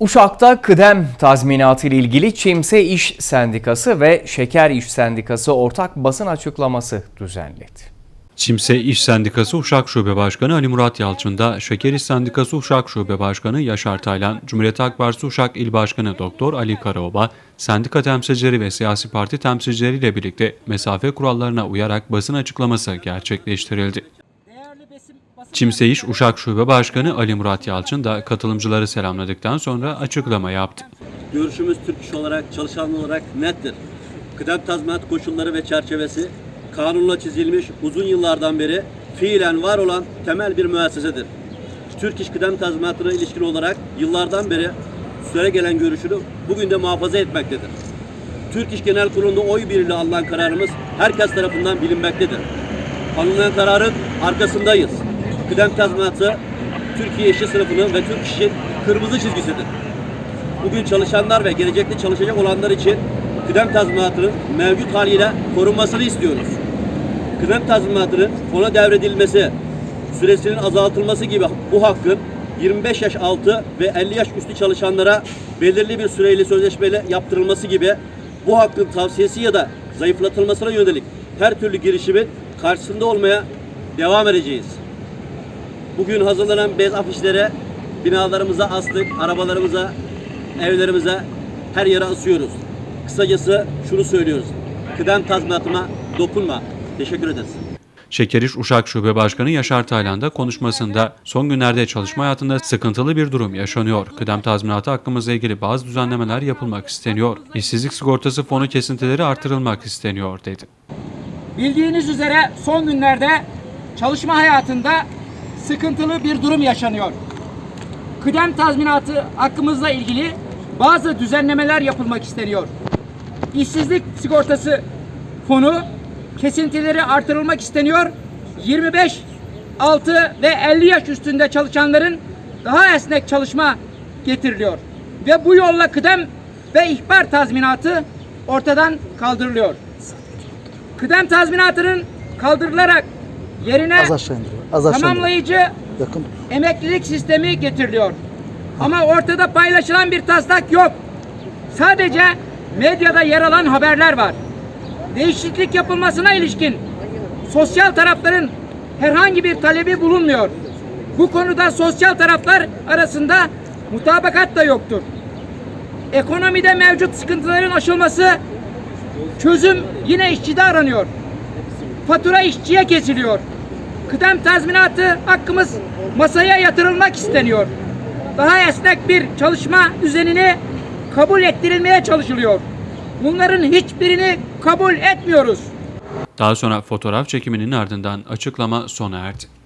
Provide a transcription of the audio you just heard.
Uşak'ta kıdem tazminatı ile ilgili Çimse İş Sendikası ve Şeker İş Sendikası ortak basın açıklaması düzenledi. Çimse İş Sendikası Uşak Şube Başkanı Ali Murat Yalçın da Şeker İş Sendikası Uşak Şube Başkanı Yaşar Taylan, Cumhuriyet Halk Partisi Uşak İl Başkanı Doktor Ali Karaoba, sendika temsilcileri ve siyasi parti temsilcileriyle birlikte mesafe kurallarına uyarak basın açıklaması gerçekleştirildi. Çimse İş Uşak Şube Başkanı Ali Murat Yalçın da katılımcıları selamladıktan sonra açıklama yaptı. Görüşümüz Türk İş olarak, çalışan olarak nettir. Kıdem tazminat koşulları ve çerçevesi kanunla çizilmiş uzun yıllardan beri fiilen var olan temel bir müessesedir. Türk İş kıdem tazminatına ilişkin olarak yıllardan beri süre gelen görüşünü bugün de muhafaza etmektedir. Türk İş Genel Kurulu'nda oy birliğiyle alınan kararımız herkes tarafından bilinmektedir. Alınan kararın arkasındayız. Kıdem tazminatı Türkiye işçi sınıfının ve Türk işin kırmızı çizgisidir. Bugün çalışanlar ve gelecekte çalışacak olanlar için kıdem tazminatının mevcut haliyle korunmasını istiyoruz. Kıdem tazminatının ona devredilmesi, süresinin azaltılması gibi bu hakkın 25 yaş altı ve 50 yaş üstü çalışanlara belirli bir süreyle sözleşmeyle yaptırılması gibi bu hakkın tavsiyesi ya da zayıflatılmasına yönelik her türlü girişimin karşısında olmaya devam edeceğiz. Bugün hazırlanan bez afişlere binalarımıza astık, arabalarımıza, evlerimize her yere asıyoruz. Kısacası şunu söylüyoruz. Kıdem tazminatıma dokunma. Teşekkür ederiz. Şeker İş Uşak Şube Başkanı Yaşar Taylan da konuşmasında son günlerde çalışma hayatında sıkıntılı bir durum yaşanıyor. Kıdem tazminatı hakkımızla ilgili bazı düzenlemeler yapılmak isteniyor. İşsizlik sigortası fonu kesintileri artırılmak isteniyor dedi. Bildiğiniz üzere son günlerde çalışma hayatında sıkıntılı bir durum yaşanıyor. Kıdem tazminatı hakkımızla ilgili bazı düzenlemeler yapılmak isteniyor. İşsizlik sigortası fonu kesintileri artırılmak isteniyor. 25, 6 ve 50 yaş üstünde çalışanların daha esnek çalışma getiriliyor. Ve bu yolla kıdem ve ihbar tazminatı ortadan kaldırılıyor. Kıdem tazminatının kaldırılarak yerine Az aşağı indiriyor. Az aşağı indiriyor. tamamlayıcı Yakın. emeklilik sistemi getiriliyor. Ama ortada paylaşılan bir taslak yok. Sadece medyada yer alan haberler var. Değişiklik yapılmasına ilişkin sosyal tarafların herhangi bir talebi bulunmuyor. Bu konuda sosyal taraflar arasında mutabakat da yoktur. Ekonomide mevcut sıkıntıların aşılması çözüm yine işçide aranıyor. Fatura işçiye kesiliyor. Kıdem tazminatı hakkımız masaya yatırılmak isteniyor. Daha esnek bir çalışma düzenini kabul ettirilmeye çalışılıyor. Bunların hiçbirini kabul etmiyoruz. Daha sonra fotoğraf çekiminin ardından açıklama sona erdi.